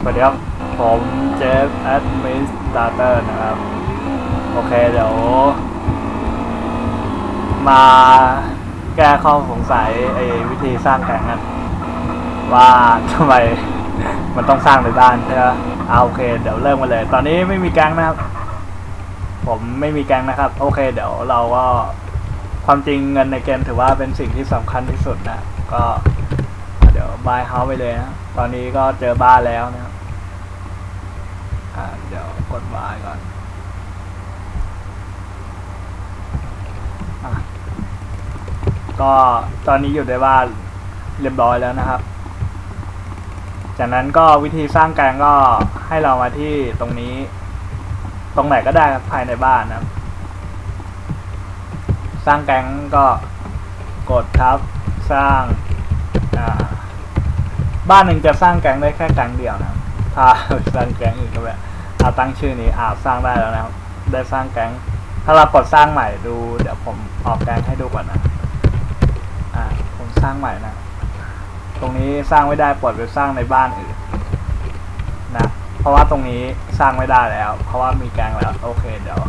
สวัสดีครับ ผมเจฟแอดมินสตาร์เตอร์นะครับ โอเคเดี๋ยว มาแก้ข้อสงสัยไอ้วิธีสร้างแกงกันว่าทำไมมันต้องสร้างในบ้านใช่ไหมเอาโอเค เดี๋ยวเริ่มกันเลย ตอนนี้ไม่มีแกงนะครับ ผมไม่มีแกงนะครับ โอเค เดี๋ยวเราก็ความจริงเงินในเกมถือว่าเป็นสิ่งที่สำคัญที่สุดนะ ก็ บายเฮาไปเลยนะ ตอนนี้ก็เจอบ้านแล้วนะครับอ่าเดี๋ยวกดบายก่อนอก็ตอนนี้อยู่ในบ้านเรียบร้อยแล้วนะครับ จากนั้นก็วิธีสร้างแกงก็ให้เรามาที่ตรงนี้ ตรงไหนก็ได้ภายในบ้านนะครับสร้างแกงก็กดทับสร้างอ่า บ้านหนึ่งจะสร้างแก๊งได้แค่แก๊งเดียวนะครับ ถ้าสร้างแก๊งอื่นก็แบบเอาตั้งชื่อนี้อาสร้างได้แล้วนะครับ ได้สร้างแก๊ง ถ้าเรากดสร้างใหม่ดู เดี๋ยวผมออกแก๊งให้ดูก่อนนะ อ่า ผมสร้างใหม่นะ ตรงนี้สร้างไม่ได้ปลดไปสร้างในบ้านอื่นนะ เพราะว่าตรงนี้สร้างไม่ได้แล้ว เพราะว่ามีแก๊งแล้ว โอเคเดี๋ยว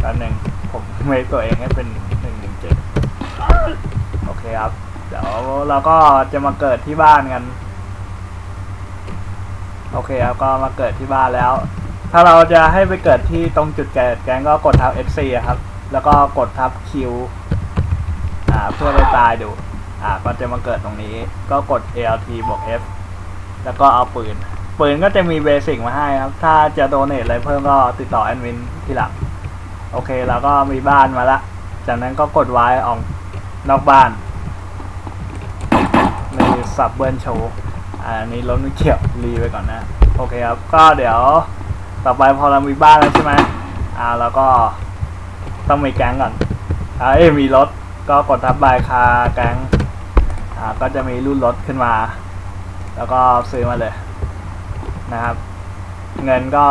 แป๊บนึงผมเมคตัวเองให้เป็นหนึ่งหนึ่งเจ็ดโอเคครับ เดี๋ยวเราก็จะมาเกิดที่บ้านกัน โอเคครับก็มาเกิดที่บ้านแล้ว ถ้าเราจะให้ไปเกิดที่ตรงจุดเกิดแก๊งก็กดทับ FC อะครับ แล้วก็กดทับ Q อ่าเพื่อไปตายดูอ่าก็จะมาเกิดตรงนี้ ก็กด ALT บวก F แล้วก็เอาปืน ปืนก็จะมีเบสิกมาให้ครับ ถ้าจะโดเนทอะไรเพิ่มก็ติดต่อแอดมินที่หลังโอเคแล้วก็มีบ้านมาละ จากนั้นก็กดไว้ออกนอกบ้านมีสับเบิลโชว์ อันนี้รถไม่เกี่ยวรีไปก่อนนะ โอเคครับ ก็เดี๋ยวต่อไปพอเรามีบ้านแล้วใช่ไหมอ่าแล้วก็ต้องมีแก๊งก่อนอ่าเอ้มีรถก็กดทับบายคาแก๊งอ่าก็จะมีรุ่นรถขึ้นมา แล้วก็ซื้อมาเลยนะครับ เงินก็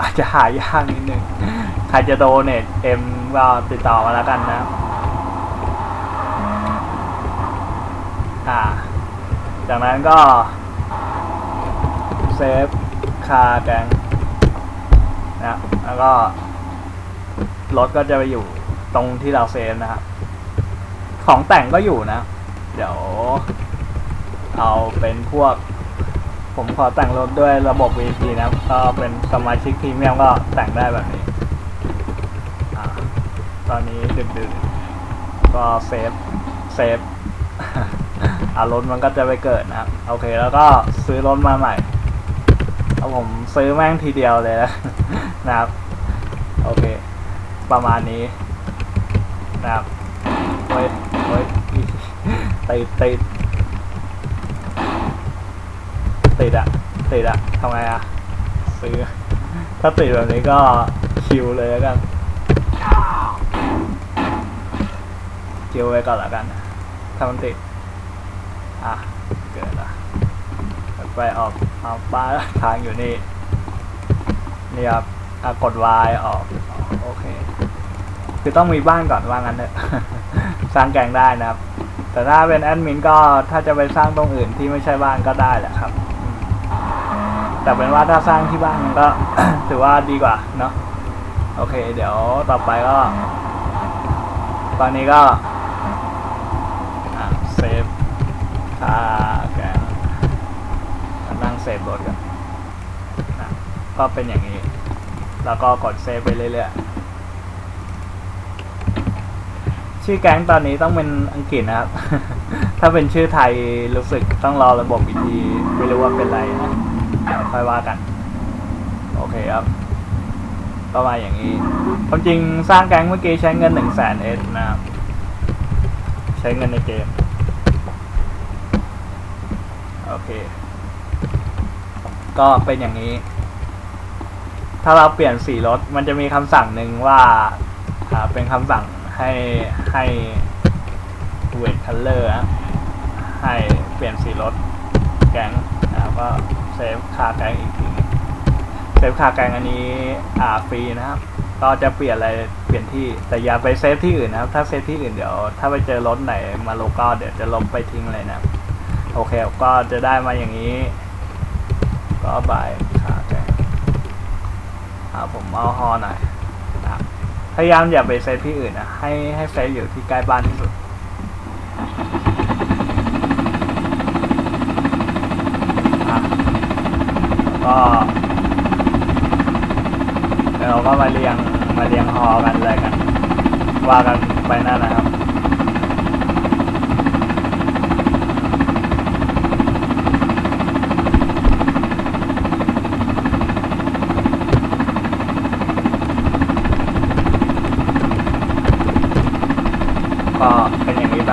อาจจะหายากนิดนึง ใครจะโดเนทเอ็มก็ติดต่อมาแล้วกันนะ อ่า จากนั้นก็เซฟคาแกงนะแล้วก็รถก็จะไปอยู่ตรงที่เราเซฟนะครับ ของแต่งก็อยู่นะ เดี๋ยว เอาเป็นพวก ผมขอแต่งรถด้วยระบบ VP นะก็เป็นสมาชิกพรีเมียมก็แต่งได้แบบนี้อตอนนี้ดึกๆก็เซฟ เซฟ อารถมันก็จะไปเกิดนะครับ โอเค แล้วก็ซื้อรถมาใหม่เอาผมซื้อแม่งทีเดียวเลยนะนะครับ โอเค ประมาณนี้นะครับเฮ้ยเฮ้ยติดติดติดอะติดอะทำไงอะซื้อ ถ้าติดแบบนี้ก็คิวเลยแล้วกันคิวไว้ก่อนแล้วกันถ้ามันติด อะ เกิดละไปออกออกบ้าทางอยู่นี่นี่ครับอะกด Y ออกโอเค คือต้องมีบ้านก่อนว่างั้นเถอะสร้างแกงได้นะครับ แต่ถ้าเป็นแอดมินก็ถ้าจะไปสร้างตรงอื่นที่ไม่ใช่บ้านก็ได้แหละครับ แต่เป็นว่าถ้าสร้างที่บ้านก็ถือว่าดีกว่าเนาะโอเค เดี๋ยวต่อไปก็ ตอนนี้ก็อะเซฟ ค่าแกนั่งเซฟรถกันนะก็เป็นอย่างนี้ แล้วก็กดเซฟไปเรื่อยๆ ชื่อแก๊งตอนนี้ต้องเป็นอังกฤษนะครับ ถ้าเป็นชื่อไทยรู้สึกต้องรอระบบอีกทีไม่รู้ว่าเป็นไรนะค่อยว่ากัน โอเคครับก็มาณอย่างนี้ความจริงสร้างแก๊งเมื่อกี้ใช้เงินหนึ่งแสนเอสนะครับ ใช้เงินในเกม โอเค ก็เป็นอย่างนี้ ถ้าเราเปลี่ยนสีรถ มันจะมีคำสั่งหนึ่งว่าเป็นคำสั่งให้ให้เวทคัลเลอร์ให้เปลี่ยนสีรถแก๊งแล้วก็เซฟคาแก๊งอีกทีหนึ่งเซฟคาแก๊งอันนี้อ่าฟรีนะครับก็จะเปลี่ยนอะไรเปลี่ยนที่แต่อย่าไปเซฟที่อื่นนะครับ ถ้าเซฟที่อื่นเดี๋ยว ถ้าไปเจอรถไหนมาโลก็เดี๋ยวจะลบไปทิ้งเลยนะครับ โอเคก็จะได้มาอย่างนี้ ก็บายขาแกงอ่าผมเอาฮอหน่อยนะพยายามอย่าไปเซตที่อื่นนะให้ให้เซตอยู่ที่ใกล้บ้านที่สุดอะก็เดี๋ยวเราก็มาเรียงมาเรียงฮอกันเลยกัน ว่ากันไปนั่นนะครับ ก็เป็นอย่างนี้ไป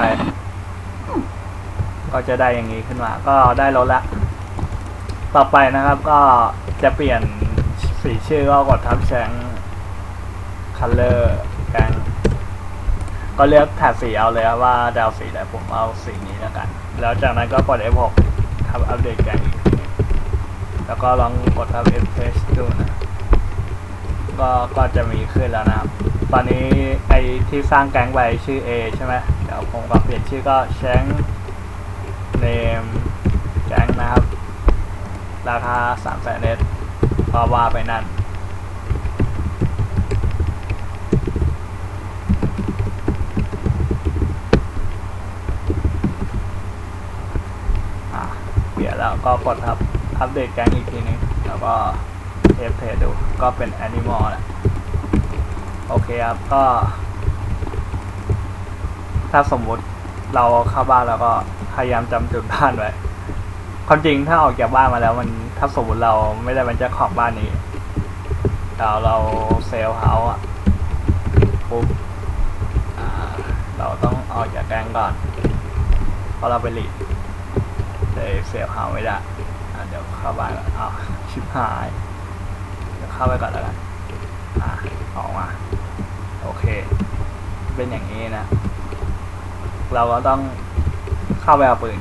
ก็จะได้อย่างนี้ขึ้นมา ก็ได้รถละ ต่อไปนะครับก็จะเปลี่ยนสีชื่อก็กดทับแชงคัลเลอร์แกงก็เลือกแถบสีเอาเลยว่าจะเอาสีไหนผมเอาสีนี้แล้วกัน แล้วจากนั้นก็กด F6 ทับอัปเดตแกงอีกทีแล้วก็ลองกดทับ F page ดูนะ ก็ก็จะมีขึ้นแล้วนะครับ ตอนนี้ไอที่สร้างแกงไปชื่อ A ใช่ไหมเดี๋ยวผมก็เปลี่ยนชื่อก็แชง เนมแก๊งนะครับ ราคาสามแสนเนตก็ว่าไปนั่นอะเปลี่ยนแล้วก็กดครับ อัปเดตแก๊งอีกทีนึง แล้วก็เทปเทดู ก็เป็นแอนิมอลแหละ โอเคครับ ก็ ถ้าสมมุติเราเข้าบ้านแล้วก็ พยายามจำจุดบ้านไว้ความจริงถ้าออกจากบ้านมาแล้ว มันถ้าสมมติเราไม่ได้เป็นเจ้าของบ้านนี้เราเราเซลล์เฮาอะปุ๊บเราต้องออกจากแกงก่อนเพราะเราไปหลีดเลยเซลล์เฮาไม่ได้เดี๋ยวเข้าบ้านก่อนอ้าวชิบหาย เดี๋ยวเข้าไปก่อนแล้วกันอะออกมาโอเค เป็นอย่างนี้นะ เราก็ต้อง เข้าไปเอาปืน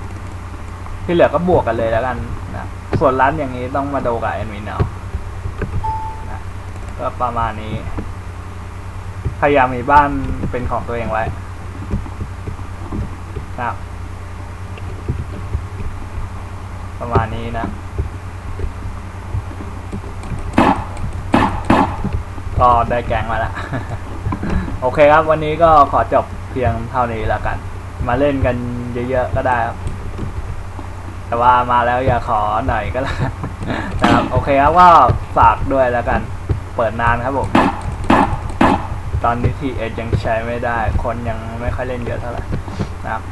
ที่เหลือก็บวกกันเลยแล้วกันนะส่วนร้านอย่างนี้ต้องมาดูกับแอดมินเอานะก็ประมาณนี้ พยายามมีบ้านเป็นของตัวเองไว้นะครับประมาณนี้นะ ก็ได้แกงมาแล้วโอเคครับ วันนี้ก็ขอจบเพียงเท่านี้แล้วกัน มาเล่นกันเยอะๆก็ได้ครับ แต่ว่ามาแล้วอย่าขอหน่อยก็แล้วนนะครับ โอเคครับก็ฝากด้วยแล้วกัน เปิดนานครับผม ตอนนี้ทีเอยังใช้ไม่ได้ คนยังไม่ค่อยเล่นเยอะเท่าไหร่นะครับ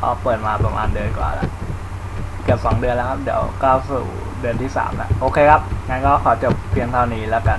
ก็เปิดมาประมาณเดือนกว่าแล้วเกือบสองเดือนแล้วครับ เดี๋ยวก้าวสู่เดือนที่สามแล้ว โอเคครับ งั้นก็ขอจบเพียงเท่านี้แล้วกัน